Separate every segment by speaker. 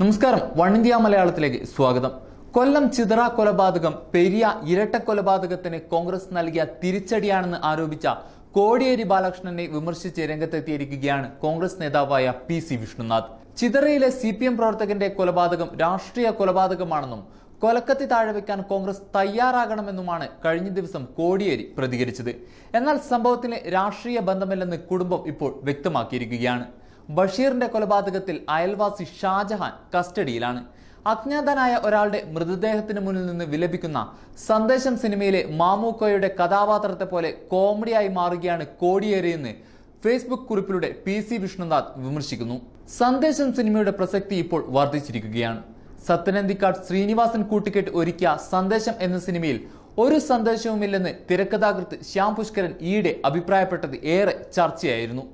Speaker 1: നമസ്കാരം one India മലയാളത്തിലേക്ക് സ്വാഗതം കൊല്ലം ചിതറ കൊലപാതകം പെരിയ ഇരട്ട കൊലപാതകത്തിന് കോൺഗ്രസ് നൽകിയ തിരിച്ചടിയാണെന്ന് ആരോപിച്ച കോടിയേരി ബാലകൃഷ്ണനെ വിമർശിച്ച് രംഗത്തെത്തിയിരിക്കുകയാണ് കോൺഗ്രസ് നേതാവായ പി സി വിഷ്ണുനാഥ് ചിതറയിലെ സി പി എം പ്രവർത്തകന്റെ കൊലപാതകം രാഷ്ട്രീയ കൊലപാതകമാണെന്നും കൊലക്കത്തി താഴെവെക്കാൻ കോൺഗ്രസ് തയ്യാറാകണമെന്നുമാണ് കഴിഞ്ഞ ദിവസം കോടിയേരി പ്രതികരിച്ചത് എന്നാൽ സംഭവത്തിന് രാഷ്ട്രീയ ബന്ധമില്ലെന്ന് കുടുംബം ഇപ്പോൾ വ്യക്തമാക്കിയിരിക്കുകയാണ് ബഷീറിന്റെ കൊലപാതകത്തിൽ അയൽവാസി ഷാജഹാൻ കസ്റ്റഡിയിലാണ് അജ്ഞാതനായ ഒരാളുടെ മൃതദേഹത്തിന് മുന്നിൽ നിന്ന് വിലപിക്കുന്ന സന്ദേശം സിനിമയിലെ മാമൂക്കോയുടെ കഥാപാത്രത്തെ പോലെ കോമഡിയായി മാറുകയാണ് കോടിയേരിയെന്ന് ഫേസ്ബുക്ക് കുറിപ്പിലൂടെ പി സി വിഷ്ണുനാഥ് വിമർശിക്കുന്നു സന്ദേശം സിനിമയുടെ പ്രസക്തി ഇപ്പോൾ വർദ്ധിച്ചിരിക്കുകയാണ് സത്യനന്ദിക്കാട് ശ്രീനിവാസൻ കൂട്ടുകെട്ട് ഒരുക്കിയ സന്ദേശം എന്ന സിനിമയിൽ ഒരു സന്ദേശവുമില്ലെന്ന് തിരക്കഥാകൃത്ത് ശ്യാം പുഷ്കരൻ ഈയിടെ അഭിപ്രായപ്പെട്ടത് ഏറെ ചർച്ചയായിരുന്നു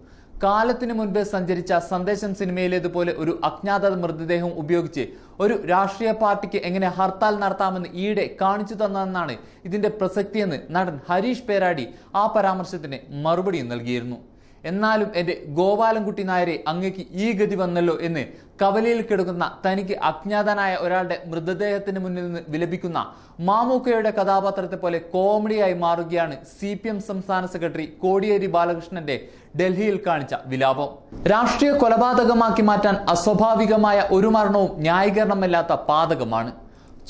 Speaker 1: കാലത്തിനു മുൻപ് സഞ്ചരിച്ച സന്ദേശം സിനിമയിലേതുപോലെ ഒരു അജ്ഞാത മൃതദേഹം ഉപയോഗിച്ച് ഒരു രാഷ്ട്രീയ പാർട്ടിക്ക് എങ്ങനെ ഹർത്താൽ നടത്താമെന്ന് ഈയിടെ കാണിച്ചു തന്നതെന്നാണ് ഇതിന്റെ പ്രസക്തിയെന്ന് നടൻ ഹരീഷ് പേരാടി ആ പരാമർശത്തിന് മറുപടിയും നൽകിയിരുന്നു എന്നാലും എൻ്റെ ഗോപാലൻകുട്ടി നായരെ അങ്ങേക്ക് ഈ ഗതി വന്നല്ലോ എന്ന് കവലയിൽ കിടക്കുന്ന തനിക്ക് അജ്ഞാതനായ ഒരാളുടെ മൃതദേഹത്തിന് മുന്നിൽ നിന്ന് വിലപിക്കുന്ന മാമൂക്കയുടെ കഥാപാത്രത്തെ പോലെ കോമഡിയായി മാറുകയാണ് സി പി എം സംസ്ഥാന സെക്രട്ടറി കോടിയേരി ബാലകൃഷ്ണന്റെ ഡൽഹിയിൽ കാണിച്ച വിലാപം രാഷ്ട്രീയ കൊലപാതകമാക്കി മാറ്റാൻ അസ്വാഭാവികമായ ഒരു മരണവും ന്യായീകരണമല്ലാത്ത പാതകമാണ്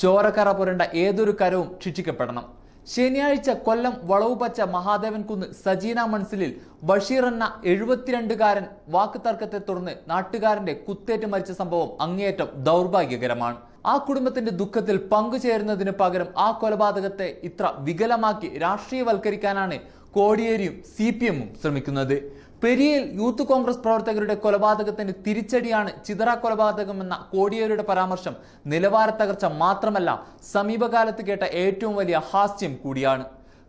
Speaker 1: ചോരക്കറ പുരണ്ട ഏതൊരു കരവും ശിക്ഷിക്കപ്പെടണം ശനിയാഴ്ച കൊല്ലം വളവുപച്ച മഹാദേവൻകുന്ന് സജീന മൺസിലിൽ ബഷീർ എന്ന എഴുപത്തിരണ്ടുകാരൻ വാക്ക് തർക്കത്തെ തുടർന്ന് നാട്ടുകാരന്റെ കുത്തേറ്റ് മരിച്ച സംഭവം അങ്ങേയറ്റം ദൗർഭാഗ്യകരമാണ് ആ കുടുംബത്തിന്റെ ദുഃഖത്തിൽ പങ്കുചേരുന്നതിന് പകരം ആ കൊലപാതകത്തെ ഇത്ര വികലമാക്കി രാഷ്ട്രീയവൽക്കരിക്കാനാണ് കോടിയേരിയും സി പി എമ്മും ശ്രമിക്കുന്നത് പെരിയയിൽ യൂത്ത് കോൺഗ്രസ് പ്രവർത്തകരുടെ കൊലപാതകത്തിന് തിരിച്ചടിയാണ് ചിതറ കൊലപാതകമെന്ന കോടിയേരിയുടെ പരാമർശം നിലവാര തകർച്ച മാത്രമല്ല സമീപകാലത്ത് കേട്ട ഏറ്റവും വലിയ ഹാസ്യം കൂടിയാണ്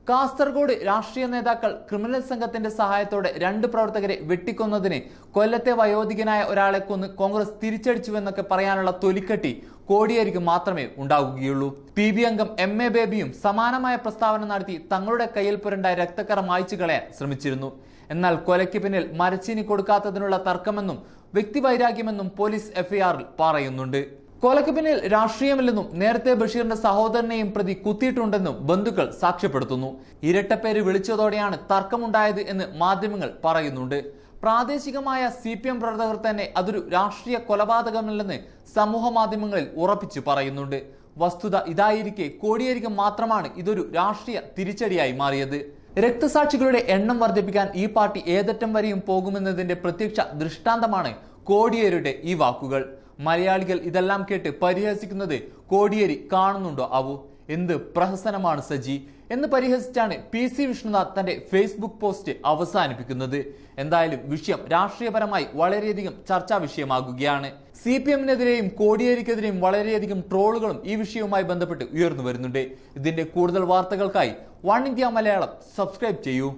Speaker 1: കാസർഗോഡ് രാഷ്ട്രീയ നേതാക്കൾ ക്രിമിനൽ സംഘത്തിന്റെ സഹായത്തോടെ രണ്ട് പ്രവർത്തകരെ വെട്ടിക്കൊന്നതിന് കൊല്ലത്തെ വയോധികനായ ഒരാളെ കൊന്ന് കോൺഗ്രസ് തിരിച്ചടിച്ചുവെന്നൊക്കെ പറയാനുള്ള തൊലിക്കെട്ടി കോടിയേരിക്ക് മാത്രമേ ഉണ്ടാകുകയുള്ളൂ പി ബി അംഗം എം എ ബേബിയും സമാനമായ പ്രസ്താവന നടത്തി തങ്ങളുടെ കയ്യിൽ പുരണ്ടായ രക്തക്കറ മായ്ച്ചു കളയാൻ ശ്രമിച്ചിരുന്നു എന്നാൽ കൊലയ്ക്ക് പിന്നിൽ മരച്ചീനി കൊടുക്കാത്തതിനുള്ള തർക്കമെന്നും വ്യക്തിവൈരാഗ്യമെന്നും പോലീസ് എഫ്ഐആറിൽ പറയുന്നുണ്ട് കൊലക്ക് പിന്നിൽ രാഷ്ട്രീയമില്ലെന്നും നേരത്തെ ബഷീറിന്റെ സഹോദരനെയും പ്രതി കുത്തിയിട്ടുണ്ടെന്നും ബന്ധുക്കൾ സാക്ഷ്യപ്പെടുത്തുന്നു ഇരട്ടപ്പേര് വിളിച്ചതോടെയാണ് തർക്കമുണ്ടായത് എന്ന് മാധ്യമങ്ങൾ പറയുന്നുണ്ട് പ്രാദേശികമായ സി പി എം പ്രവർത്തകർ തന്നെ അതൊരു രാഷ്ട്രീയ കൊലപാതകമല്ലെന്ന് സമൂഹ മാധ്യമങ്ങളിൽ ഉറപ്പിച്ചു പറയുന്നുണ്ട് വസ്തുത ഇതായിരിക്കെ കോടിയേരിക്ക് മാത്രമാണ് ഇതൊരു രാഷ്ട്രീയ തിരിച്ചടിയായി മാറിയത് രക്തസാക്ഷികളുടെ എണ്ണം വർദ്ധിപ്പിക്കാൻ ഈ പാർട്ടി ഏതറ്റം വരെയും പോകുമെന്നതിന്റെ പ്രത്യക്ഷ ദൃഷ്ടാന്തമാണ് കോടിയേരിയുടെ ഈ വാക്കുകൾ മലയാളികൾ ഇതെല്ലാം കേട്ട് പരിഹസിക്കുന്നത് കോടിയേരി കാണുന്നുണ്ടോ അവു എന്ത് പ്രഹസനമാണ് സജി എന്ന് പരിഹസിച്ചാണ് പി സി വിഷ്ണുനാഥ് തന്റെ ഫേസ്ബുക്ക് പോസ്റ്റ് അവസാനിപ്പിക്കുന്നത് എന്തായാലും വിഷയം രാഷ്ട്രീയപരമായി വളരെയധികം ചർച്ചാ വിഷയമാകുകയാണ് സി പി എമ്മിനെതിരെയും കോടിയേരിക്കെതിരെയും വളരെയധികം ട്രോളുകളും ഈ വിഷയവുമായി ബന്ധപ്പെട്ട് ഉയർന്നു വരുന്നുണ്ട് ഇതിന്റെ കൂടുതൽ വാർത്തകൾക്കായി വൺ ഇന്ത്യ മലയാളം സബ്സ്ക്രൈബ് ചെയ്യൂ